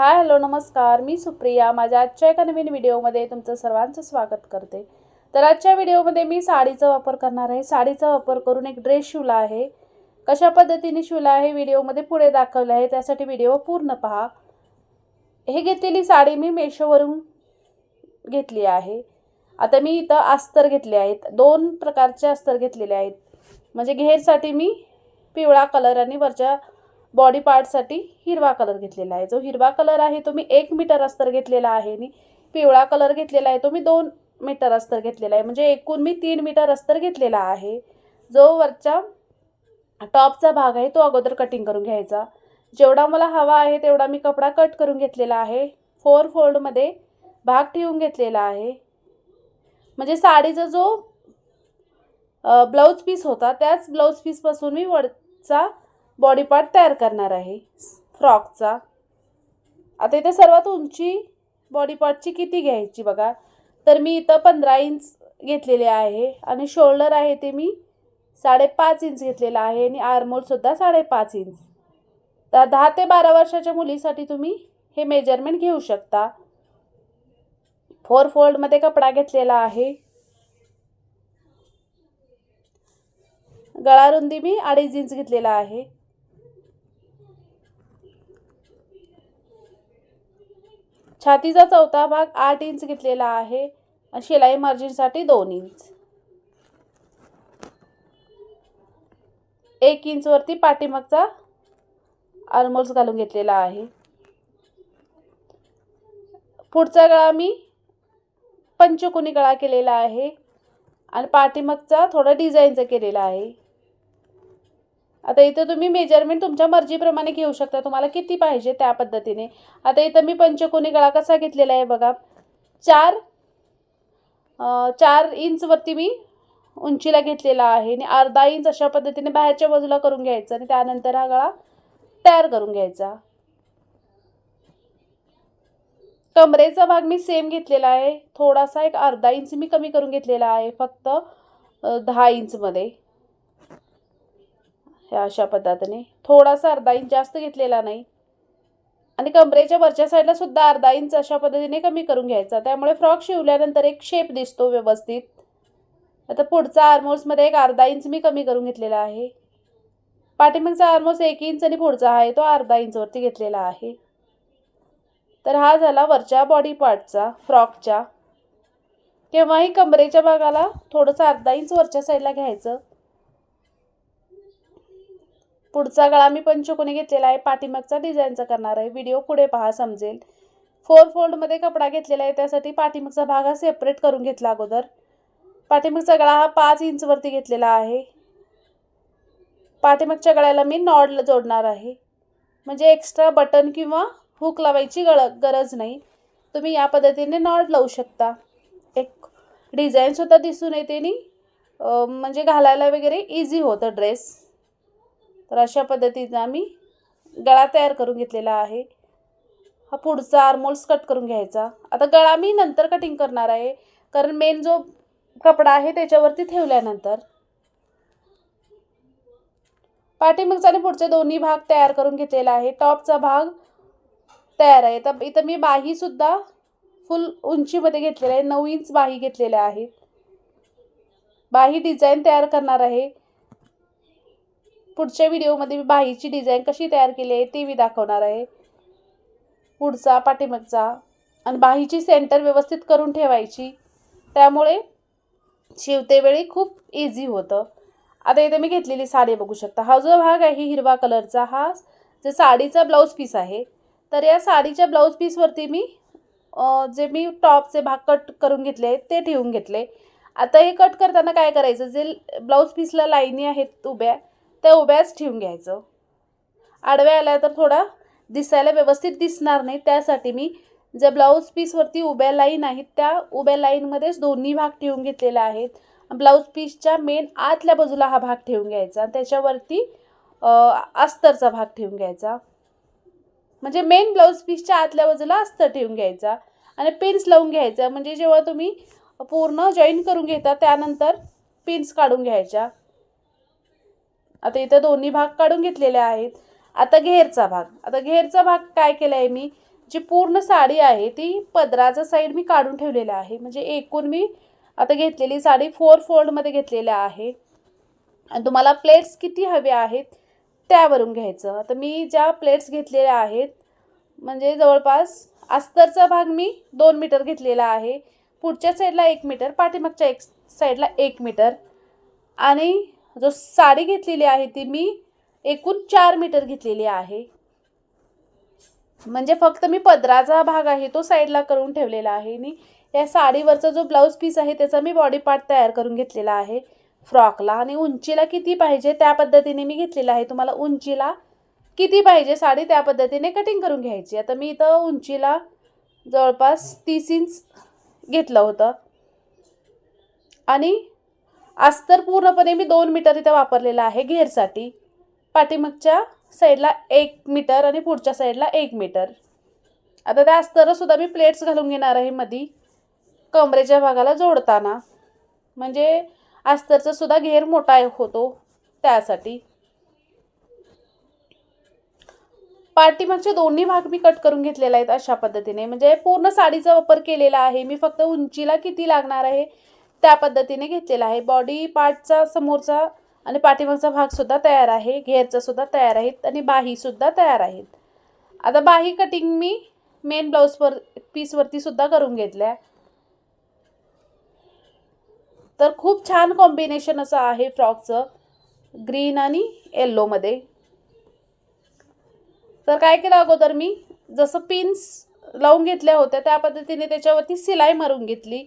Hi hello नमस्कार. मी सुप्रिया. माझ्या आजच्या एका नवीन व्हिडिओमध्ये तुमचं सर्वांचं स्वागत करते. तर आजच्या व्हिडिओमध्ये मी साडीचा वापर करणार आहे. साडीचा वापर करून एक ड्रेस शिवला आहे. कशा पद्धतीने शिवला आहे व्हिडिओमध्ये पुढे दाखवलं आहे. त्यासाठी व्हिडिओ पूर्ण पहा. हे घेतलेली साडी मी मेशोवरून घेतली आहे. आता मी इथं अस्तर घेतले आहेत. दोन प्रकारचे अस्तर घेतलेले आहेत. म्हणजे घेरसाठी मी पिवळा कलर आणि वरच्या बॉडी पार्टसाठी हिरवा कलर घेतलेला आहे. जो हिरवा कलर आहे तो मी एक मीटर अस्तर घेतलेला आहे. आणि पिवळा कलर घेतलेला आहे तो मी दोन मीटर अस्तर घेतलेला आहे. म्हणजे एकूण मी तीन मीटर अस्तर घेतलेला आहे. जो वरच्या टॉपचा भाग आहे तो अगोदर कटिंग करून घ्यायचा. जेवढा मला हवा आहे तेवढा मी कपडा कट करून घेतलेला आहे. फोर फोल्डमध्ये भाग ठेवून घेतलेला आहे. म्हणजे साडीचा जो ब्लाऊज पीस होता त्याच ब्लाऊज पीसपासून मी वरचा बॉडी पार्ट तयार करणार आहे. फ्रॉकचा आता इथे सर्वात उंची बॉडी पार्टची किती घ्यायची बघा. तर मी इथं पंधरा इंच घेतलेले आहे आणि शोल्डर आहे ते मी साडेपाच इंच घेतलेला आहे आणि आर्मोलसुद्धा साडेपाच इंच तर दहा ते बारा वर्षाच्या मुलीसाठी तुम्ही हे मेजरमेंट घेऊ शकता. फोर फोल्डमध्ये कपडा घेतलेला आहे. गळा रुंदी मी अडीच इंच घेतलेला आहे. छातीचा चौथा भाग आठ इंच घेतलेला आहे. आणि शिलाई मार्जिनसाठी दोन इंच. एक इंचवरती पाठीमागचा आर्मोल्स घालून घेतलेला आहे. पुढचा गळा मी पंचकोनी गळा केलेला आहे. आणि पाठीमागचा थोडा डिझाईनचा केलेला आहे. आता इथं तुम्ही मेजरमेंट तुमच्या मर्जीप्रमाणे घेऊ शकता. तुम्हाला किती पाहिजे त्या पद्धतीने. आता इथं मी पंचकोनी गळा कसा घेतलेला आहे बघा. चार चार इंचवरती मी उंचीला घेतलेला आहे. आणि अर्धा इंच अशा पद्धतीने बाहेरच्या बाजूला करून घ्यायचा. आणि त्यानंतर हा गळा तयार करून घ्यायचा. कमरेचा भाग मी सेम घेतलेला आहे. थोडासा एक अर्धा इंच मी कमी करून घेतलेला आहे. फक्त दहा इंचमध्ये ह्या अशा पद्धतीने थोडासा अर्धा इंच जास्त घेतलेला नाही. आणि कमरेच्या वरच्या साईडला सुद्धा अर्धा इंच अशा पद्धतीने कमी करून घ्यायचा. त्यामुळे फ्रॉक शिवल्यानंतर एक शेप दिसतो व्यवस्थित. आता पुढचा आर्मोल्समध्ये एक अर्धा इंच मी कमी करून घेतलेला आहे. पाठीमागचा आर्मोल्स एक इंच आणि पुढचा आहे तो अर्धा इंचवरती घेतलेला आहे. तर हा झाला वरच्या बॉडी पार्टचा फ्रॉकच्या केव्हाही कमरेच्या भागाला थोडंसं अर्धा इंच वरच्या साईडला घ्यायचं. पुढचा गळा मी पंचकोनी घेतलेला आहे. पाठीमागचा डिझाईनचा करणार आहे. व्हिडिओ पुढे पहा समजेल. फोर फोल्डमध्ये कपडा घेतलेला आहे. त्यासाठी पाठीमागचा भाग हा सेपरेट करून घेतला अगोदर. पाठीमागचा गळा हा पाच इंचवरती घेतलेला आहे. पाठीमागच्या गळ्याला मी नॉड जोडणार आहे. म्हणजे एक्स्ट्रा बटन किंवा हुक लावायची गळ गरज नाही. तुम्ही या पद्धतीने नॉड लावू शकता. एक डिझाईनसुद्धा दिसून येते आणि म्हणजे घालायला वगैरे इझी होतं ड्रेस तर अशा पद्धतीनं आम्ही गळा तयार करून घेतलेला आहे. हा पुढचा आर्मोल्स कट करून घ्यायचा. आता गळा मी नंतर कटिंग करणार आहे. कारण मेन जो कपडा आहे त्याच्यावरती ठेवल्यानंतर पाठीमागचा आणि पुढचे दोन्ही भाग तयार करून घेतलेला आहे. टॉपचा भाग तयार आहे. तर इथं मी बाहीसुद्धा फुल उंचीमध्ये घेतलेलं आहे. नऊ इंच बाही घेतलेल्या आहेत बाही डिझाईन तयार करणार आहे. पुढच्या व्हिडिओमध्ये मी बाहीची डिझाईन कशी तयार केली आहे ती मी दाखवणार आहे. पुढचा पाठीमागचा आणि बाहीची सेंटर व्यवस्थित करून ठेवायची. त्यामुळे शिवतेवेळी खूप इझी होतं. आता इथे मी घेतलेली साडी बघू शकता. हा जो भाग आहे हिरवा कलरचा हा जे साडीचा ब्लाऊज पीस आहे तर या साडीच्या ब्लाऊज पीसवरती मी जे मी टॉपचे भाग कट करून घेतले ते ठेवून घेतले. आता हे कट करताना काय करायचं? जे ब्लाऊज पीसला लाईनी आहेत उभ्या त्या उभ्याच ठेवून घ्यायचं. आडव्या आल्या तर थोडा दिसायला व्यवस्थित दिसणार नाही त्यासाठी मी जे ब्लाऊज पीसवरती उभ्या लाईन आहेत त्या उभ्या लाईनमध्येच दोन्ही भाग ठेवून घेतलेला आहेत ब्लाऊज पीसच्या मेन आतल्या बाजूला हा भाग ठेवून घ्यायचा त्याच्यावरती अस्तरचा भाग ठेवून घ्यायचा. म्हणजे मेन ब्लाऊज पीसच्या आतल्या बाजूला अस्तर ठेवून घ्यायचा आणि पिन्स लावून घ्यायचा. म्हणजे जेव्हा तुम्ही पूर्ण जॉईन करून घेता त्यानंतर पिन्स काढून घ्यायच्या. आता इथं दोन्ही भाग काढून घेतलेले आहेत. आता घेरचा भाग. आता घेरचा भाग काय केला आहे मी? जी पूर्ण साडी आहे ती पदराचा साईड मी काढून ठेवलेला आहे. म्हणजे एकूण मी आता घेतलेली साडी फोर फोल्डमध्ये घेतलेल्या आहे. आणि तुम्हाला प्लेट्स किती हवे आहेत त्यावरून घ्यायचं. आता मी ज्या प्लेट्स घेतलेल्या आहेत म्हणजे जवळपास अस्तरचा भाग मी दोन मीटर घेतलेला आहे. पुढच्या साईडला एक मीटर पाठीमागच्या एक साईडला एक मीटर आणि जो साडी घेतलेली आहे ती मी एकूण चार मीटर घेतलेली आहे. म्हणजे फक्त मी पदराचा भाग आहे तो साईडला करून ठेवलेला आहे. आणि या साडीवरचा जो ब्लाऊज पीस आहे त्याचा मी बॉडी पार्ट तयार करून घेतलेला आहे. फ्रॉकला आणि उंचीला किती पाहिजे त्या पद्धतीने मी घेतलेला आहे. तुम्हाला उंचीला किती पाहिजे साडी त्या पद्धतीने कटिंग करून घ्यायची. आता मी इथं उंचीला जवळपास तीस इंच घेतलं होतं. आणि अस्तर पूर्णपणे मी दोन मीटर इथं वापरलेलं आहे घेरसाठी. पाठीमागच्या साईडला एक मीटर आणि पुढच्या साईडला एक मीटर. आता त्या अस्तरसुद्धा मी प्लेट्स घालून घेणार आहे मधी कमरेच्या भागाला जोडताना. म्हणजे अस्तरचा सुद्धा घेर मोठा होतो त्यासाठी. पाठीमागचे दोन्ही भाग मी कट करून घेतलेले आहेत अशा पद्धतीने. म्हणजे पूर्ण साडीचा वापर केलेला आहे. मी फक्त उंचीला किती लागणार आहे त्या पद्धतीने घेतलेला आहे. बॉडी पार्टचा समोरचा आणि पाठीमागचा भाग सुद्धा तयार आहे. घेरचा सुद्धा तयार आहेत आणि बाही सुद्धा तयार आहेत. आता बाही कटिंग मी मेन ब्लाऊजवर पीसवरती सुद्धा करून घेतल्या. तर खूप छान कॉम्बिनेशन असं आहे फ्रॉकचं ग्रीन आणि येल्लोमध्ये तर काय केलं अगोदर मी? जसं पिन्स लावून घेतल्या होत्या त्या पद्धतीने त्याच्यावरती सिलाई मारून घेतली.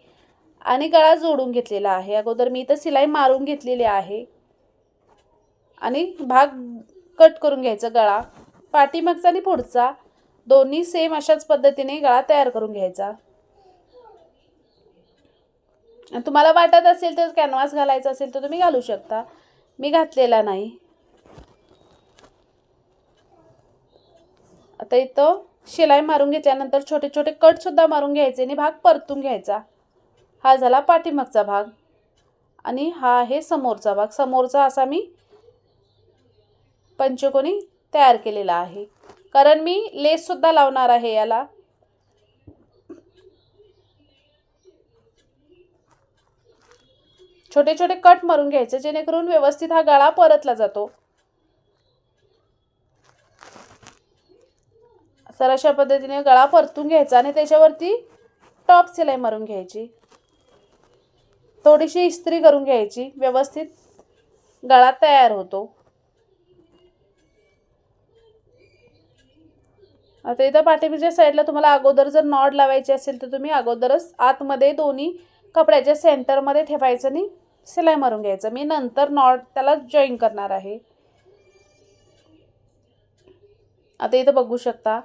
आणि गळा जोडून घेतलेला आहे. अगोदर मी इथं सिलाई मारून घेतलेली आहे. आणि भाग कट करून घ्यायचा गळा. पाठीमागचा आणि पुढचा दोन्ही सेम अशाच पद्धतीने गळा तयार करून घ्यायचा. तुम्हाला वाटत असेल तर कॅनव्हास घालायचा असेल तर तुम्ही घालू शकता. मी घातलेला नाही. आता इथं शिलाई मारून घेतल्यानंतर छोटे छोटे कटसुद्धा मारून घ्यायचे आणि भाग परतून घ्यायचा. हा झाला पाठीमागचा भाग. आणि हा आहे समोरचा भाग. समोरचा असा मी पंचकोनी तयार केलेला आहे. कारण मी लेससुद्धा लावणार आहे याला. छोटे छोटे कट मारून घ्यायचे जेणेकरून व्यवस्थित हा गळा परतला जातो. तर अशा पद्धतीने गळा परतून घ्यायचा आणि त्याच्यावरती टॉप सिलाई मारून घ्यायची. थोडीशी इस्त्री करून घ्यायची. व्यवस्थित गळा तयार होतो. आता इथं पाठीमागच्या साईडला तुम्हाला अगोदर जर नॉड लावायची असेल तर तुम्ही अगोदरच आतमध्ये दोन्ही कपड्याच्या सेंटरमध्ये ठेवायचं आणि सिलाई मारून घ्यायचं. मी नंतर नॉट त्याला जॉईन करणार आहे. आता इथं बघू शकता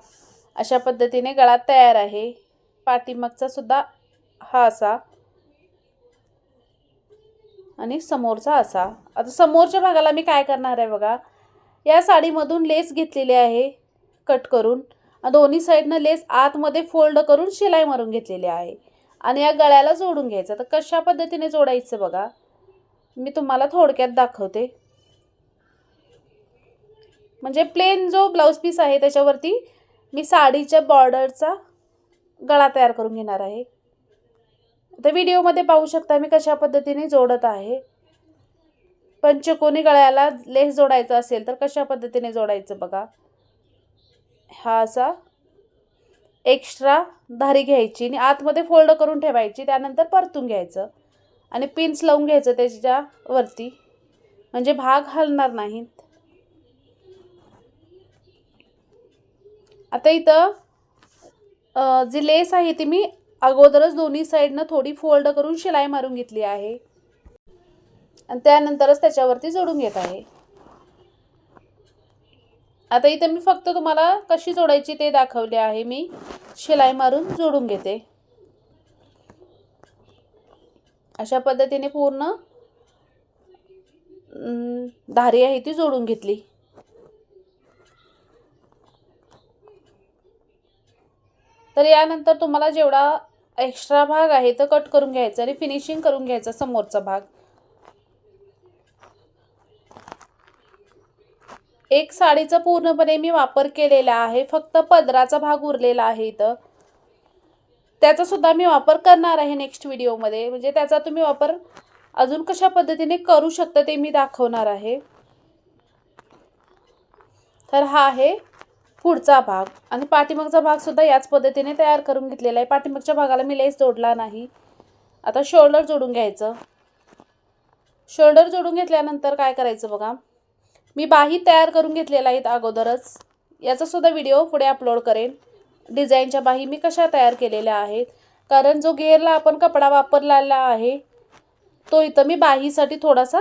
अशा पद्धतीने गळा तयार आहे. पाठीमागचा सुद्धा हा असा आणि समोरचा असा. आता समोरच्या भागाला मी काय करणार आहे बघा? या साडीमधून लेस घेतलेली आहे कट करून. दोन्ही साईडनं लेस आतमध्ये फोल्ड करून शिलाई मारून घेतलेली आहे. आणि या गळ्याला जोडून घ्यायचं. तर कशा पद्धतीने जोडायचं बघा? मी तुम्हाला थोडक्यात दाखवते. म्हणजे प्लेन जो ब्लाऊज पीस आहे त्याच्यावरती मी साडीच्या बॉर्डरचा गळा तयार करून घेणार आहे. तर व्हिडिओमध्ये पाहू शकता मी कशा पद्धतीने जोडत आहे. पंचकोनी गळ्याला लेस जोडायचा असेल तर कशा पद्धतीने जोडायचं बघा. हा असा एक्स्ट्रा धारी घ्यायची आणि आतमध्ये फोल्ड करून ठेवायची त्यानंतर परतून घ्यायचं आणि पिन्स लावून घ्यायचं त्याच्यावरती म्हणजे भाग हलणार नाहीत. आता इथं जी लेस आहे ती मी अगोदरच दोन्ही साईडनं थोडी फोल्ड करून शिलाई मारून घेतली आहे. आणि त्यानंतरच त्याच्यावरती जोडून घेत आहे. आता इथे मी फक्त तुम्हाला कशी जोडायची ते दाखवले आहे मी. शिलाई मारून जोडून घेते. अशा पद्धतीने पूर्ण धारी आहे ती जोडून घेतली. तर यानंतर तुम्हाला जेवढा एक्स्ट्रा भाग आहे तर कट करून घ्यायचा आणि फिनिशिंग करून घ्यायचा समोरचा भाग. एक साडीचा पूर्णपणे मी वापर केलेला आहे. फक्त पदराचा भाग उरलेला आहे इथं. त्याचा सुद्धा मी वापर करणार आहे नेक्स्ट व्हिडिओमध्ये म्हणजे त्याचा तुम्ही वापर अजून कशा पद्धतीने करू शकता ते मी दाखवणार आहे. तर हा आहे. पुढचा भाग. आणि पाठीमागचा भाग सुद्धा याच पद्धतीने तयार करून घेतलेला आहे. पाठीमागच्या भागाला मी लेस जोडला नाही. आता शोल्डर जोडून घ्यायचं. शोल्डर जोडून घेतल्यानंतर काय करायचं बघा. मी बाही तयार करून घेतलेला आहेत अगोदरच. याचा सुद्धा व्हिडिओ पुढे अपलोड करेन. डिझाईनच्या बाही मी कशा तयार केलेल्या आहेत. कारण जो घेरला आपण कपडा वापरलेला आहे तो इथं मी बाहीसाठी थोडासा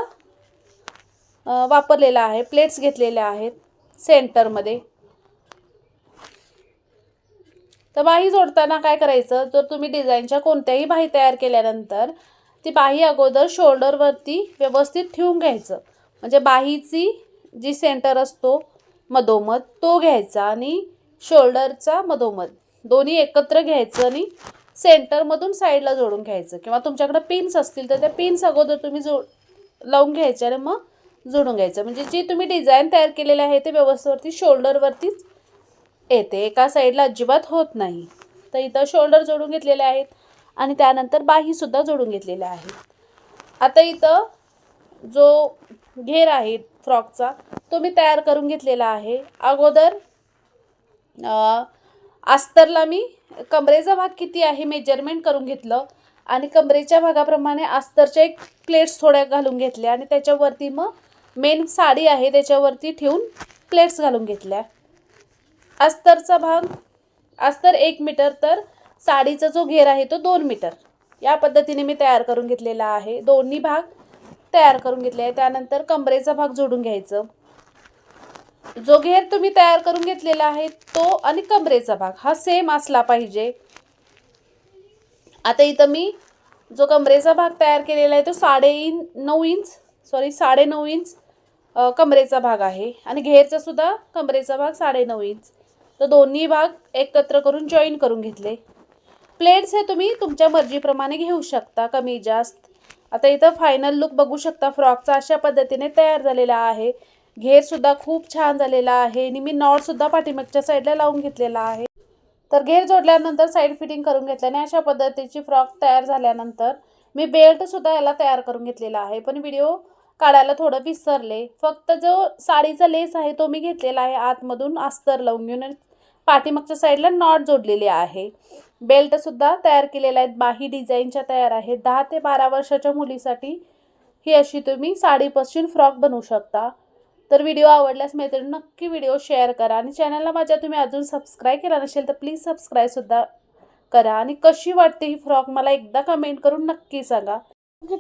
वापरलेला आहे. प्लेट्स घेतलेल्या आहेत सेंटरमध्ये तर बाही जोडताना काय करायचं? जर तुम्ही डिझाईनच्या कोणत्याही बाही तयार केल्यानंतर ती बाही अगोदर शोल्डरवरती व्यवस्थित ठेवून घ्यायचं. म्हणजे बाहीची जी सेंटर असतो मधोमध तो घ्यायचा आणि शोल्डरचा मधोमध. दोन्ही एकत्र घ्यायचं आणि सेंटरमधून साईडला जोडून घ्यायचं. किंवा तुमच्याकडे पिन्स असतील तर त्या पिन्स अगोदर तुम्ही जो लावून घ्यायचे आणि मग जोडून घ्यायचं. म्हणजे जी तुम्ही डिझाईन तयार केलेली आहे ते व्यवस्थेवरती शोल्डरवरतीच येते एका साईडला अजिबात होत नाही. तर इथं शोल्डर जोडून घेतलेले आहेत आणि त्यानंतर बाहीसुद्धा जोडून घेतलेल्या आहेत. आता इथं जो घेर आहे फ्रॉकचा तो मी तयार करून घेतलेला आहे. अगोदर अस्तरला मी कमरेचा भाग किती आहे मेजरमेंट करून घेतलं आणि कमरेच्या भागाप्रमाणे अस्तरच्या एक प्लेट्स थोड्या घालून घेतल्या आणि त्याच्यावरती मग मेन साडी आहे त्याच्यावरती ठेवून प्लेट्स घालून घेतल्या. अस्तरचा भाग अस्तर एक मीटर तर साडीचा जो घेर आहे तो दोन मीटर. या पद्धतीने मी तयार करून घेतलेला आहे. दोन्ही भाग तयार करून घेतले आहे त्यानंतर कमरेचा भाग जोडून घ्यायचं. जो घेर तुम्ही तयार करून घेतलेला आहे तो आणि कमरेचा भाग हा सेम असला पाहिजे. आता इथं मी जो कमरेचा भाग तयार केलेला आहे तो साडे इन नऊ इंच सॉरी साडे नऊ इंच कमरेचा भाग आहे. आणि घेरचा सुद्धा कमरेचा भाग साडे नऊ इंच. तर दोन्ही भाग एकत्र करून जॉईन करून घेतले. प्लेट्स हे तुम्ही तुमच्या मर्जीप्रमाणे घेऊ शकता कमी जास्त. आता इथं फायनल लुक बघू शकता. फ्रॉकचा अशा पद्धतीने तयार झालेला आहे. घेरसुद्धा खूप छान झालेला आहे. आणि मी नॉटसुद्धा पाठीमागच्या साईडला लावून घेतलेला आहे. तर घेर जोडल्यानंतर साईड फिटिंग करून घेतल्याने अशा पद्धतीची फ्रॉक तयार झाल्यानंतर मी बेल्टसुद्धा याला तयार करून घेतलेला आहे. पण व्हिडिओ काढायला थोडं विसरले. फक्त जो साडीचा लेस आहे तो मी घेतलेला आहे. आतमधून अस्तर लावून घेऊन आणि पाठीमागच्या साईडला नॉट जोडलेले आहे. बेल्टसुद्धा तयार केलेले आहेत. बाही डिझाईनच्या तयार आहेत. दहा ते बारा वर्षाच्या मुलीसाठी ही अशी तुम्ही साडीपासून फ्रॉक बनवू शकता. तर व्हिडिओ आवडल्यास मैत्रिणी नक्की व्हिडिओ शेअर करा आणि चॅनलला माझ्या तुम्ही अजून सबस्क्राईब केला नसेल तर प्लीज सबस्क्राईबसुद्धा करा आणि कशी वाटते ही फ्रॉक मला एकदा कमेंट करून नक्की सांगा.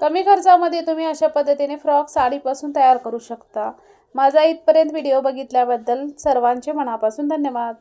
कमी खर्चामध्ये तुम्ही अशा पद्धतीने फ्रॉक साडीपासून तयार करू शकता. माझा इथपर्यंत व्हिडिओ बघितल्याबद्दल सर्वांचे मनापासून धन्यवाद.